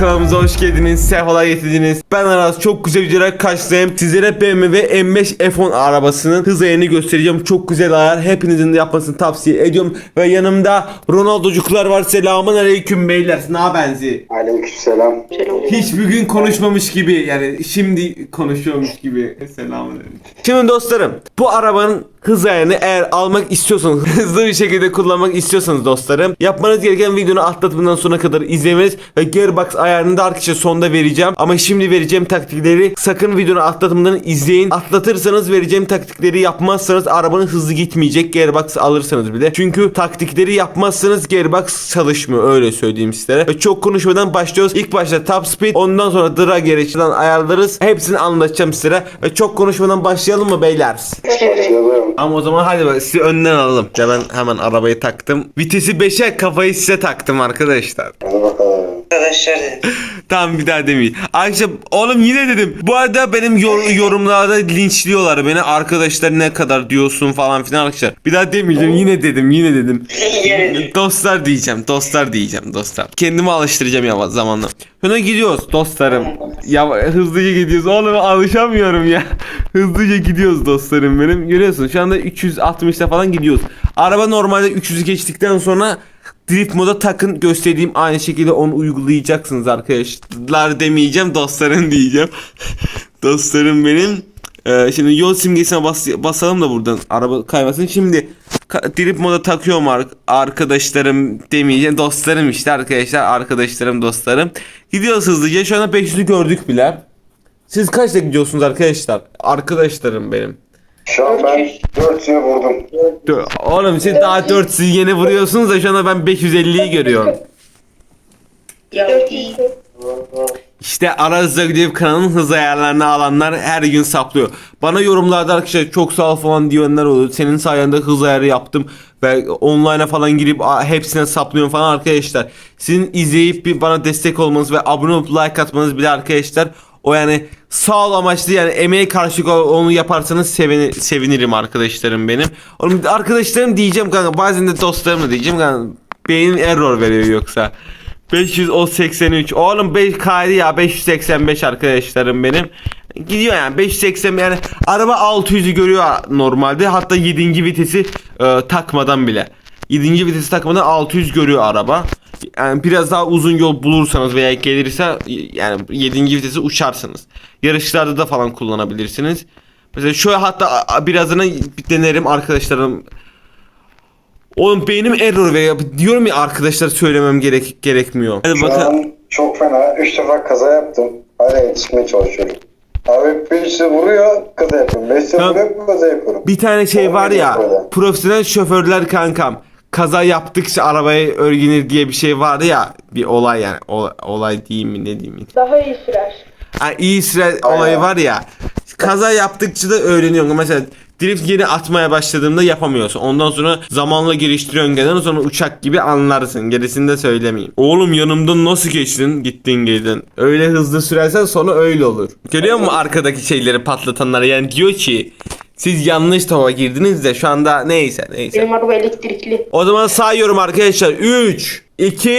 kanalımıza hoş geldiniz. Sefalar getirdiniz. Ben Aras çok güzel videolar karşılayayım. Sizlere BMW M5 F10 arabasının hız ayarını göstereceğim. Çok güzel ayar. Hepinizin de yapmasını tavsiye ediyorum. Ve yanımda Ronaldo'cuklar var. Selamun aleyküm beyler. Ne habersi? Aleykümselam. Hiç bugün konuşmamış gibi yani şimdi konuşuyormuş gibi. Selamun aleyküm. Şimdi dostlarım bu arabanın hız ayarını eğer almak istiyorsanız hızlı bir şekilde kullanmak istiyorsanız dostlarım yapmanız gereken videonu atlatımından sona kadar izlemeniz ve gearbox ayarını da arkadaşlar sonda vereceğim. Ama şimdi vereceğim taktikleri sakın videonu atlatımından izleyin. Atlatırsanız vereceğim taktikleri yapmazsanız arabanın hızlı gitmeyecek. Gearbox alırsanız bile. Çünkü taktikleri yapmazsanız gearbox çalışmıyor öyle söyleyeyim sizlere. Ve çok konuşmadan başlıyoruz. İlk başta top speed ondan sonra drag yarışından ayarlarız. Hepsini anlatacağım sizlere. Ve çok konuşmadan başlayalım mı beyler? Başlayalım. Ama o zaman hadi bak sizi önden alalım. Ya ben hemen arabayı taktım. Vitesi 5'e kafayı size taktım arkadaşlar. Hadi bakalım. Arkadaşlar Tamam bir daha demeyeyim. Ayşe oğlum yine dedim. Bu arada benim yor- yorumlarda linçliyorlar beni. Arkadaşlar ne kadar diyorsun falan filan arkadaşlar. Bir daha demeyeceğim yine dedim yine dedim. Dostlar diyeceğim dostlar diyeceğim dostlar. Kendimi alıştıracağım ya zamanla. Şuna gidiyoruz dostlarım. Ya hızlıca gidiyoruz. Oğlum alışamıyorum ya. Hızlıca gidiyoruz dostlarım benim. Görüyorsun şu anda 360'ta falan gidiyoruz. Araba normalde 300'ü geçtikten sonra Drift moda takın gösterdiğim aynı şekilde onu uygulayacaksınız arkadaşlar demeyeceğim dostlarım diyeceğim. dostlarım benim. Ee, şimdi yol simgesine bas, basalım da buradan araba kaymasın. Şimdi drift moda takıyorum ar- arkadaşlarım demeyeceğim. Dostlarım işte arkadaşlar arkadaşlarım dostlarım. Gidiyoruz hızlıca şu anda 500'ü gördük bile. Siz kaçta gidiyorsunuz arkadaşlar? Arkadaşlarım benim. Şu an ben 4'ü vurdum. Dö- Oğlum siz daha 4'sü yeni vuruyorsunuz da şu anda ben 550'yi görüyorum. İşte Arazda Gidip kanalın hız ayarlarını alanlar her gün saplıyor. Bana yorumlarda arkadaşlar çok sağ ol falan diyenler oluyor. Senin sayende hız ayarı yaptım ve online'a falan girip a, hepsine saplıyorum falan arkadaşlar. Sizin izleyip bir bana destek olmanız ve abone olup like atmanız bile arkadaşlar o yani sağ ol amaçlı yani emeğe karşılık onu yaparsanız sevini, sevinirim arkadaşlarım benim. Oğlum arkadaşlarım diyeceğim kanka bazen de dostlarım da diyeceğim kanka. Beynin error veriyor yoksa. 500 o 83. Oğlum 5 kaydı ya 585 arkadaşlarım benim. Gidiyor yani 580 yani araba 600'ü görüyor normalde hatta 7. vitesi e, takmadan bile. 7. vitesi takmadan 600 görüyor araba. Yani biraz daha uzun yol bulursanız veya gelirse yani 7. vitesi uçarsınız. Yarışlarda da falan kullanabilirsiniz. Mesela şöyle hatta birazını denerim arkadaşlarım Oğlum beynim error veriyor. Diyorum ya arkadaşlar söylemem gerek gerekmiyor. Hadi Şu bakın. an çok fena. 3 defa kaza yaptım. Hala yetişmeye çalışıyorum. Abi 5'i vuruyor kaza yapıyorum. 5'i Tamam. vuruyor kaza yapıyorum. Bir tane şey var ya. Profesyonel şoförler kankam. Kaza yaptıkça arabayı örgünür diye bir şey vardı ya. Bir olay yani. O- olay diyeyim mi ne diyeyim mi? Daha iyi sürer. Ha, iyi süre olayı var ya. Kaza yaptıkça da öğreniyorsun. Mesela drift yeni atmaya başladığında yapamıyorsun. Ondan sonra zamanla geliştiriyorsun gelen sonra uçak gibi anlarsın. Gerisini de söylemeyeyim. Oğlum yanımdan nasıl geçtin? Gittin geldin. Öyle hızlı sürersen sonra öyle olur. Görüyor musun arkadaki şeyleri patlatanları? Yani diyor ki siz yanlış tava girdiniz de şu anda neyse neyse. Benim araba elektrikli. O zaman sayıyorum arkadaşlar. 3 2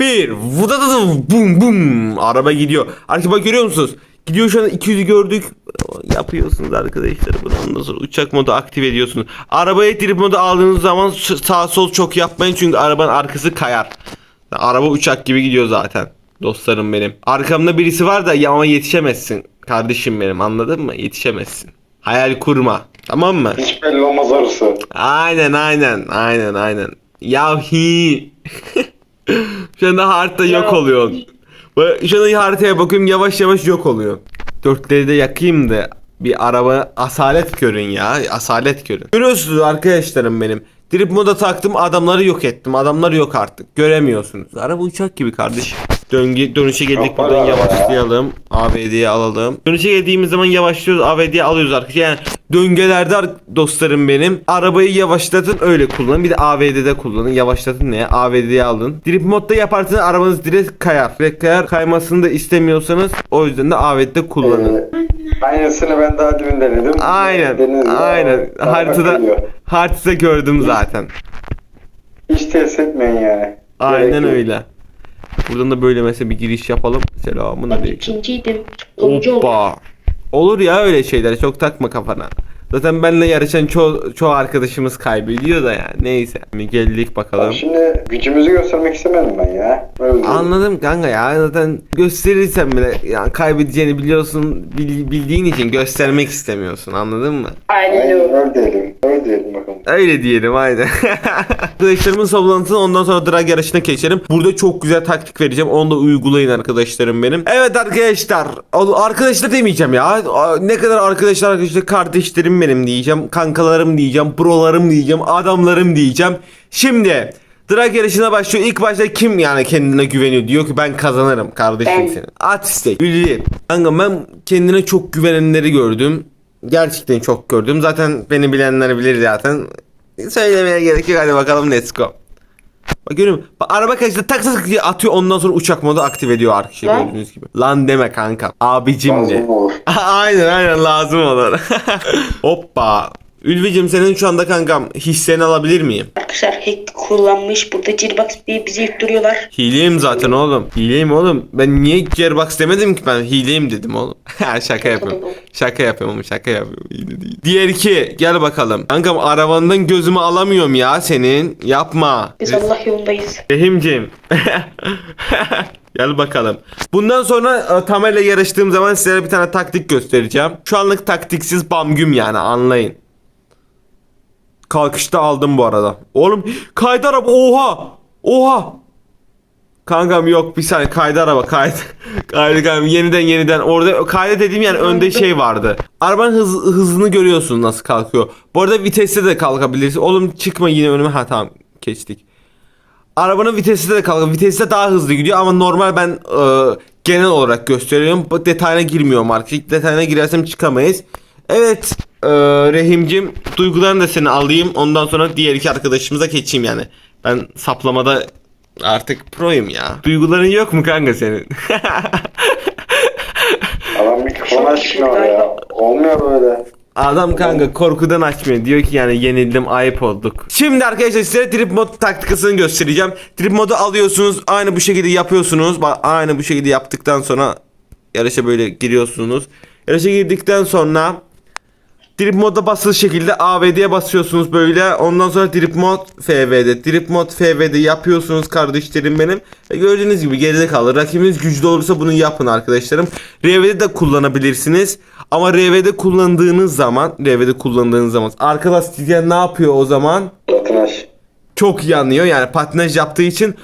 1 Vudadadam bum bum araba gidiyor. Araba görüyor musunuz? Gidiyor şu an 200'ü gördük. Yapıyorsunuz arkadaşlar bunu. Ondan sonra uçak modu aktif ediyorsunuz. Arabaya trip modu aldığınız zaman sağ sol çok yapmayın çünkü arabanın arkası kayar. Araba uçak gibi gidiyor zaten. Dostlarım benim. Arkamda birisi var da ya ama yetişemezsin. Kardeşim benim anladın mı? Yetişemezsin. Hayal kurma. Tamam mı? Hiç belli olmaz arası. Aynen aynen aynen aynen. Ya hi. Şu anda harita yok oluyor. Böyle Şu anda haritaya bakıyorum yavaş yavaş yok oluyor. Dörtleri de yakayım da bir araba asalet görün ya. Asalet görün. Görüyorsunuz arkadaşlarım benim. Drip moda taktım adamları yok ettim. Adamlar yok artık. Göremiyorsunuz. Araba uçak gibi kardeşim. Döngü, dönüşe geldik buradan yavaşlayalım. AVD'ye alalım. Dönüşe geldiğimiz zaman yavaşlıyoruz. AVD'ye alıyoruz arkadaşlar. Yani döngülerde ar- dostlarım benim. Arabayı yavaşlatın öyle kullanın. Bir de AVD'de kullanın. Yavaşlatın ne? AVD'ye alın. Drip modda yaparsanız arabanız direkt kayar. Direkt kayar. Kaymasını da istemiyorsanız o yüzden de AVD'de kullanın. Ee, aynısını ben daha demin denedim. Aynen. Deniz ya. Aynen. Haritada haritada gördüm zaten. Hiç test etmeyin yani. Aynen Gerek yok. öyle. Buradan da böyle mesela bir giriş yapalım. Selamun Ben aleyküm. ikinciydim. Hoppa. Olur ya öyle şeyler. Çok takma kafana. Zaten benimle yarışan çoğu, çoğu arkadaşımız kaybediyor da ya. Neyse. Geldik bakalım. Bak şimdi gücümüzü göstermek istemedim ben ya. Öyle. Anladım kanka ya zaten gösterirsen bile yani kaybedeceğini biliyorsun bil- bildiğin için göstermek istemiyorsun anladın mı? Aynen öyle. Öyle diyelim. Aynen. Arkadaşlarımın toplantısını ondan sonra drag yarışına geçelim. Burada çok güzel taktik vereceğim. Onu da uygulayın arkadaşlarım benim. Evet arkadaşlar. Arkadaşlar demeyeceğim ya. Ne kadar arkadaşlar arkadaşlar kardeşlerim benim diyeceğim. Kankalarım diyeceğim. Brolarım diyeceğim. Adamlarım diyeceğim. Şimdi drag yarışına başlıyor. İlk başta kim yani kendine güveniyor? Diyor ki ben kazanırım kardeşim Ben. senin. At istek. Ülli. Kanka ben kendine çok güvenenleri gördüm. Gerçekten çok gördüm. Zaten beni bilenler bilir zaten. Söylemeye gerek yok. Hadi bakalım let's go. Bak görüyor musun? Bak, araba kaçta tak tak diye atıyor ondan sonra uçak modu aktif ediyor arkadaşlar Lan. gördüğünüz gibi. Lan deme kanka. Abicim de. Aynen aynen lazım olur. Hoppa. Ülvicim senin şu anda kankam hisseni alabilir miyim? Arkadaşlar hack kullanmış. Burada Gearbox diye bizi yüklüyorlar. Hileyim zaten oğlum. Hileyim oğlum. Ben niye Gearbox demedim ki ben hileyim dedim oğlum. şaka yapıyorum. Şaka yapıyorum şaka yapıyorum. Hile değil. Diğer iki gel bakalım. Kankam arabandan gözümü alamıyorum ya senin. Yapma. Biz Allah yolundayız. Rahimciğim. Gel bakalım. Bundan sonra e, Tamer'le yarıştığım zaman size bir tane taktik göstereceğim. Şu anlık taktiksiz bam güm yani anlayın. Kalkışta aldım bu arada. Oğlum kaydı araba oha. Oha. Kankam yok bir saniye kaydı araba kaydı. kaydı kankam yeniden yeniden orada kaydı dediğim yani önde şey vardı. Arabanın hız, hızını görüyorsun nasıl kalkıyor. Bu arada viteste de kalkabilirsin. Oğlum çıkma yine önüme. Ha tamam geçtik. Arabanın vitesi de kalkıyor. Vitesi de daha hızlı gidiyor ama normal ben e, genel olarak gösteriyorum. Detayına girmiyorum artık. Detayına girersem çıkamayız. Evet e, Rehimcim duygularını da seni alayım. Ondan sonra diğer iki arkadaşımıza geçeyim yani. Ben saplamada artık proyum ya. Duyguların yok mu kanka senin? Adam mikrofon açmıyor ya. Olmuyor böyle. Adam kanka korkudan açmıyor. Diyor ki yani yenildim ayıp olduk. Şimdi arkadaşlar size drip mod taktikasını göstereceğim. Drip modu alıyorsunuz. Aynı bu şekilde yapıyorsunuz. Bak aynı bu şekilde yaptıktan sonra yarışa böyle giriyorsunuz. Yarışa girdikten sonra Drip modda basılı şekilde AVD'ye basıyorsunuz böyle. Ondan sonra drip mod FV'de. Drip mod FV'de yapıyorsunuz kardeşlerim benim. Ve gördüğünüz gibi geride kalır. Rakibiniz güçlü olursa bunu yapın arkadaşlarım. RV'de de kullanabilirsiniz. Ama RV'de kullandığınız zaman, RV'de kullandığınız zaman arka lastikler ne yapıyor o zaman? Patinaj. çok yanıyor. Yani patinaj yaptığı için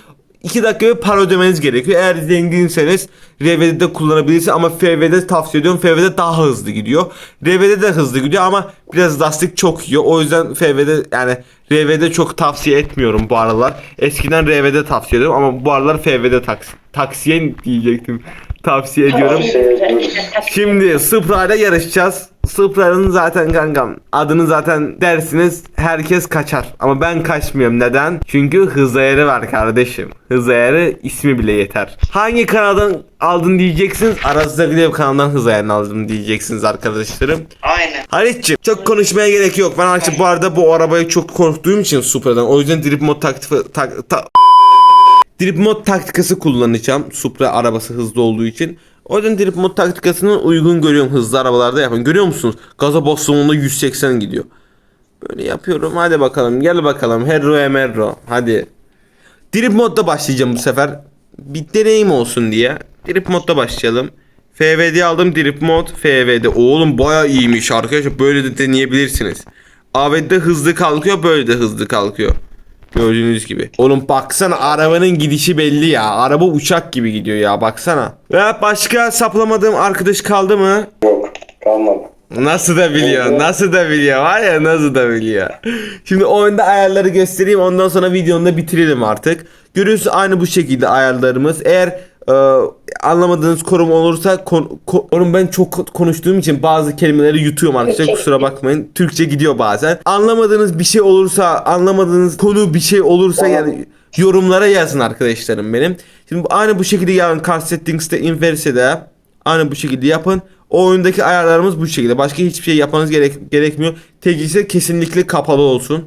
2 dakika bir para ödemeniz gerekiyor. Eğer zenginseniz RV'de de kullanabilirsiniz ama FV'de tavsiye ediyorum. FV'de daha hızlı gidiyor. RV'de de hızlı gidiyor ama biraz lastik çok yiyor. O yüzden FV'de yani RV'de çok tavsiye etmiyorum bu aralar. Eskiden RV'de tavsiye ediyorum ama bu aralar FV'de taks taksiye diyecektim. Tavsiye ediyorum. Şimdi Supra ile yarışacağız. Supra'nın zaten kankam adını zaten dersiniz herkes kaçar. Ama ben kaçmıyorum. Neden? Çünkü hız ayarı var kardeşim. Hız ayarı ismi bile yeter. Hangi kanaldan aldın diyeceksiniz. Arazide Grev kanalından hız ayarını aldım diyeceksiniz arkadaşlarım. Aynen. Halit'ciğim çok konuşmaya gerek yok. Ben artık bu arada bu arabayı çok korktuğum için Supra'dan. O yüzden drip mod taktifi tak, ta- Drip mod taktikası kullanacağım. Supra arabası hızlı olduğu için. O yüzden drip mod taktikasını uygun görüyorum hızlı arabalarda yapın. Görüyor musunuz? Gaza bastığımda 180 gidiyor. Böyle yapıyorum. Hadi bakalım. Gel bakalım. Herro emerro. Hadi. Drip modda başlayacağım bu sefer. Bir deneyim olsun diye. Drip modda başlayalım. FVD aldım drip mod FVD. Oğlum baya iyiymiş arkadaşlar. Böyle de deneyebilirsiniz. AVD'de hızlı kalkıyor böyle de hızlı kalkıyor. Gördüğünüz gibi. Oğlum baksana arabanın gidişi belli ya. Araba uçak gibi gidiyor ya baksana. Ve başka saplamadığım arkadaş kaldı mı? Yok. Kalmadı. Nasıl da biliyor, nasıl da biliyor var ya nasıl da biliyor. Şimdi oyunda ayarları göstereyim ondan sonra videonu da bitirelim artık. Görüyorsunuz aynı bu şekilde ayarlarımız. Eğer e, anlamadığınız korum olursa kon, ben çok konuştuğum için bazı kelimeleri yutuyorum arkadaşlar Türkçe kusura bakmayın. Türkçe gidiyor bazen. Anlamadığınız bir şey olursa, anlamadığınız konu bir şey olursa yani yorumlara yazın arkadaşlarım benim. Şimdi aynı bu şekilde yarın Car Settings'te Inverse'de aynı bu şekilde yapın. O oyundaki ayarlarımız bu şekilde. Başka hiçbir şey yapmanız gerek gerekmiyor. TGS kesinlikle kapalı olsun.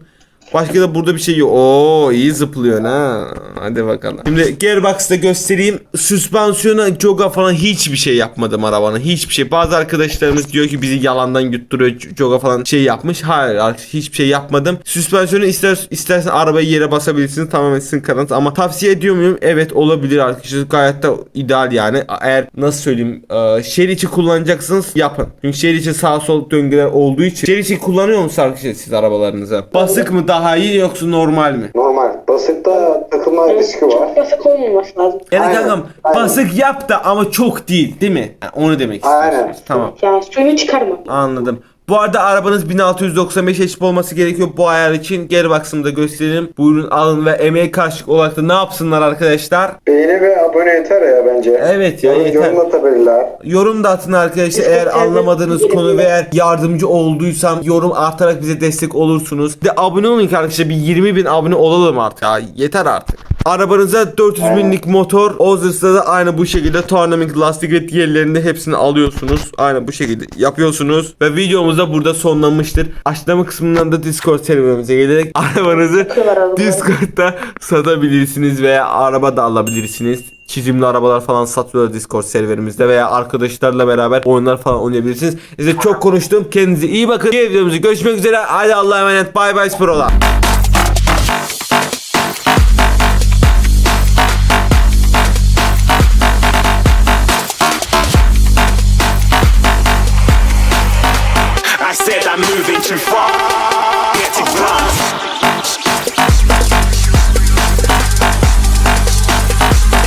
Başka da burada bir şey yok. Oo iyi zıplıyorsun ha. Hadi bakalım. Şimdi Gearbox'ta göstereyim. Süspansiyona, joga falan hiçbir şey yapmadım arabanın. Hiçbir şey. Bazı arkadaşlarımız diyor ki bizi yalandan yutturuyor. Joga falan şey yapmış. Hayır hiçbir şey yapmadım. Süspansiyonu ister istersen arabayı yere basabilirsiniz. Tamamen sizin kararınız. Ama tavsiye ediyor muyum? Evet olabilir arkadaşlar. Gayet de ideal yani. Eğer nasıl söyleyeyim e, şehir içi kullanacaksınız yapın. Çünkü şehir içi sağ sol döngüler olduğu için. Şehir içi kullanıyor musunuz arkadaşlar siz arabalarınıza? Basık mı daha iyi yoksa normal mi? Normal. Basıkta takılma riski var. Çok basık olmaması lazım. Yani Aynen, kankam aynen. basık yap da ama çok değil değil mi? Yani onu demek Aynen. istiyorsunuz. Tamam Yani suyunu çıkarma. anladım. Bu arada arabanız 1695 HP olması gerekiyor bu ayar için. Gearbox'ımı da gösterelim. Buyurun alın ve emeğe karşılık olarak da ne yapsınlar arkadaşlar? Beğeni ve abone yeter ya bence. Evet ya, Yorum- yeter. Yorum atabilirler. Yorum da atın arkadaşlar eğer anlamadığınız konu ve eğer yardımcı olduysam yorum atarak bize destek olursunuz. Bir De abone olun ki arkadaşlar bir 20 bin abone olalım artık ya yeter artık. Arabanıza 400 binlik motor Ozers'ta da aynı bu şekilde Tournament lastik ve diğerlerinde hepsini alıyorsunuz. Aynı bu şekilde yapıyorsunuz ve videomuz da burada sonlanmıştır. Açıklama kısmından da Discord serverimize gelerek arabanızı. Discord'da satabilirsiniz veya araba da alabilirsiniz. Çizimli arabalar falan satıyorlar Discord serverimizde veya arkadaşlarla beraber oyunlar falan oynayabilirsiniz. Size çok konuştum. Kendinize iyi bakın. Diğer videomuzda görüşmek üzere. Hadi Allah'a emanet. Bay bay Sprola. I'm moving too far.